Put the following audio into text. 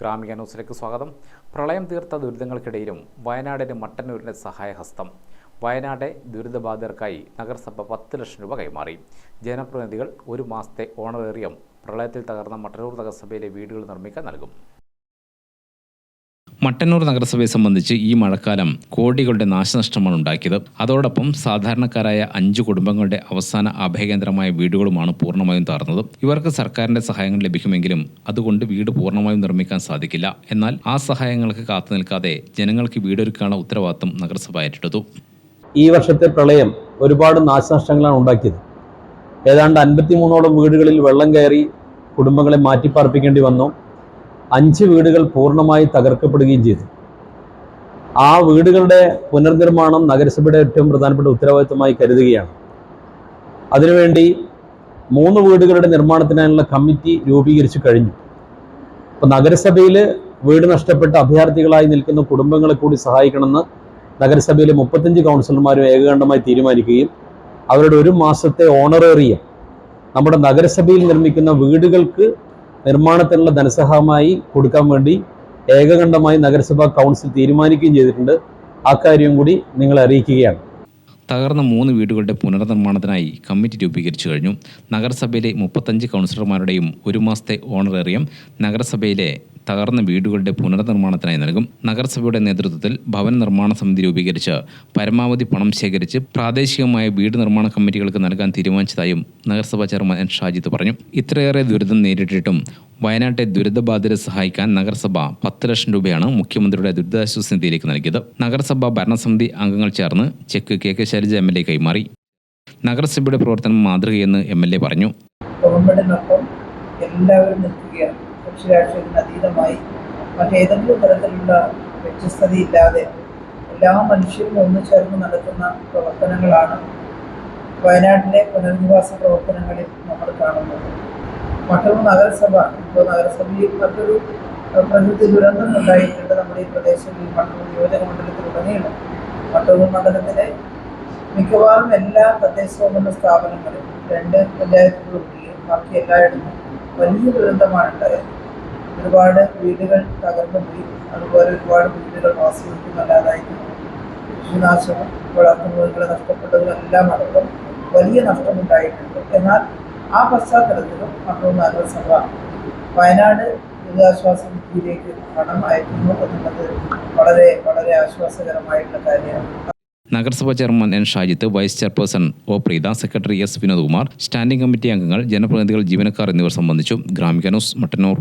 ഗ്രാമിക ന്യൂസിലേക്ക് സ്വാഗതം. പ്രളയം തീർത്ത ദുരിതങ്ങൾക്കിടയിലും വയനാടിന് മട്ടന്നൂരിന്റെ സഹായഹസ്തം. വയനാടെ ദുരിതബാധിതർക്കായി നഗരസഭ പത്ത് ലക്ഷം രൂപ കൈമാറി. ജനപ്രതിനിധികൾ ഒരു മാസത്തെ ഓണറേറിയം പ്രളയത്തിൽ തകർന്ന മട്ടന്നൂർ നഗരസഭയിലെ വീടുകൾ നിർമ്മിക്കാൻ നൽകും. മട്ടന്നൂർ നഗരസഭയെ സംബന്ധിച്ച് ഈ മഴക്കാലം കോടികളുടെ നാശനഷ്ടമാണ് ഉണ്ടാക്കിയത്. അതോടൊപ്പം സാധാരണക്കാരായ അഞ്ച് കുടുംബങ്ങളുടെ അവസാന അഭയകേന്ദ്രമായ വീടുകളുമാണ് പൂർണമായും തകർന്നത്. ഇവർക്ക് സർക്കാരിന്റെ സഹായങ്ങൾ ലഭിക്കുമെങ്കിലും അതുകൊണ്ട് വീട് പൂർണമായും നിർമ്മിക്കാൻ സാധിക്കില്ല. എന്നാൽ ആ സഹായങ്ങൾക്ക് കാത്തു നിൽക്കാതെ ജനങ്ങൾക്ക് വീടൊരുക്കാനുള്ള ഉത്തരവാദിത്തം നഗരസഭ ഏറ്റെടുത്തു. ഈ വർഷത്തെ പ്രളയം ഒരുപാട് നാശനഷ്ടങ്ങളാണ് ഉണ്ടാക്കിയത്. ഏതാണ്ട് അൻപത്തിമൂന്നോളം വീടുകളിൽ വെള്ളം കയറി കുടുംബങ്ങളെ മാറ്റിപ്പാർപ്പിക്കേണ്ടി വന്നു. അഞ്ച് വീടുകൾ പൂർണമായി തകർക്കപ്പെടുകയും ചെയ്തു. ആ വീടുകളുടെ പുനർനിർമ്മാണം നഗരസഭയുടെ ഏറ്റവും പ്രധാനപ്പെട്ട ഉത്തരവാദിത്തമായി കരുതുകയാണ്. അതിനുവേണ്ടി മൂന്ന് വീടുകളുടെ നിർമ്മാണത്തിനായുള്ള കമ്മിറ്റി രൂപീകരിച്ചു കഴിഞ്ഞു. അപ്പോൾ നഗരസഭയിൽ വീട് നഷ്ടപ്പെട്ട അഭയാർത്ഥികളായി നിൽക്കുന്ന കുടുംബങ്ങളെ കൂടി സഹായിക്കണമെന്ന് നഗരസഭയിലെ മുപ്പത്തഞ്ച് കൗൺസിലർമാരും ഏകകണ്ഠമായി തീരുമാനിക്കുകയും അവരുടെ ഒരു മാസത്തെ ഓണറേറിയം നമ്മുടെ നഗരസഭയിൽ നിർമ്മിക്കുന്ന വീടുകൾക്ക് നിർമ്മാണത്തിനുള്ള ധനസഹായമായി കൊടുക്കാൻ വേണ്ടി ഏകകണ്ഠമായി നഗരസഭാ കൗൺസിൽ തീരുമാനിക്കുകയും ചെയ്തിട്ടുണ്ട്. ആ കൂടി നിങ്ങൾ അറിയിക്കുകയാണ്. തകർന്ന മൂന്ന് വീടുകളുടെ പുനർനിർമ്മാണത്തിനായി കമ്മിറ്റി രൂപീകരിച്ചു കഴിഞ്ഞു. നഗരസഭയിലെ മുപ്പത്തഞ്ച് കൗൺസിലർമാരുടെയും ഒരു മാസത്തെ ഓണറേറിയം നഗരസഭയിലെ തകർന്ന വീടുകളുടെ പുനർനിർമ്മാണത്തിനായി നൽകും. നഗരസഭയുടെ നേതൃത്വത്തിൽ ഭവന നിർമ്മാണ സമിതി രൂപീകരിച്ച് പരമാവധി പണം ശേഖരിച്ച് പ്രാദേശികമായ വീട് നിർമ്മാണ കമ്മിറ്റികൾക്ക് നൽകാൻ തീരുമാനിച്ചതായും നഗരസഭാ ചെയർമാൻ ഷാജിത്ത് പറഞ്ഞു. ഇത്രയേറെ ദുരിതം നേരിട്ടിട്ടും വയനാട്ടെ ദുരിതബാധിതരെ സഹായിക്കാൻ നഗരസഭ പത്ത് ലക്ഷം രൂപയാണ് മുഖ്യമന്ത്രിയുടെ ദുരിതാശ്വാസ നിധിയിലേക്ക് നൽകിയത്. നഗരസഭ ഭരണസമിതി അംഗങ്ങൾ ചേർന്ന് check K K Shailaja M L A കൈമാറി. നഗരസഭയുടെ പ്രവർത്തനം മാതൃകയെന്ന് എം എൽ എ പറഞ്ഞു. എല്ലാവരും നിൽക്കുകയാണ്. കക്ഷി അതീതമായി മറ്റേതെങ്കിലും തരത്തിലുള്ള വ്യത്യസ്തതയില്ലാതെ എല്ലാ മനുഷ്യരും ഒന്നു ചേർന്ന് നടത്തുന്ന പ്രവർത്തനങ്ങളാണ് വയനാട്ടിലെ പുനരധിവാസ പ്രവർത്തനങ്ങളിൽ നമ്മൾ കാണുന്നത്. മറ്റൊരു നഗരസഭ ഇപ്പോൾ നഗരസഭയിൽ മറ്റൊരു പ്രകൃതി ദുരന്തം ഉണ്ടായിട്ടുണ്ട് നമ്മുടെ ഈ പ്രദേശങ്ങളിൽ മട്ടൂർ നിയോജക മണ്ഡലത്തിലുടനീളം. മട്ടൂർ മണ്ഡലത്തിലെ മിക്കവാറും എല്ലാ തദ്ദേശ സ്വയംഭരണ സ്ഥാപനങ്ങളും രണ്ട് പഞ്ചായത്തുകളും ബാക്കി എല്ലായിടത്തും വലിയ ദുരന്തമാണ് ഉണ്ടായത് ഒരുപാട് വീടുകൾ തകർന്നു പോയി. അതുപോലെ ഒരുപാട് വീടുകൾ വാസയോഗ്യമല്ലാതായി കൃഷിനാശവും വളർത്തുമൃഗങ്ങളെ നഷ്ടപ്പെട്ടതും എല്ലാം അടക്കം വലിയ നഷ്ടമുണ്ടായിട്ടുണ്ട്. എന്നാൽ ആ പശ്ചാത്തലത്തിലും മറ്റൊരു നഗരസഭ വയനാട് ദുരിതാശ്വാസ നിധിയിലേക്ക് പണം അയക്കുന്നു എന്നുള്ളത് വളരെ വളരെ ആശ്വാസകരമായിട്ടുള്ള കാര്യമാണ്. നഗരസഭാ chairman N Shajith vice chairperson O Preetha secretary S Vinodkumar standing committee അംഗങ്ങൾ ജനപ്രതിനിധികൾ ജീവനക്കാർ എന്നിവർ സംബന്ധിച്ചു ഗ്രാമിക ന്യൂസ് മട്ടന്നൂർ.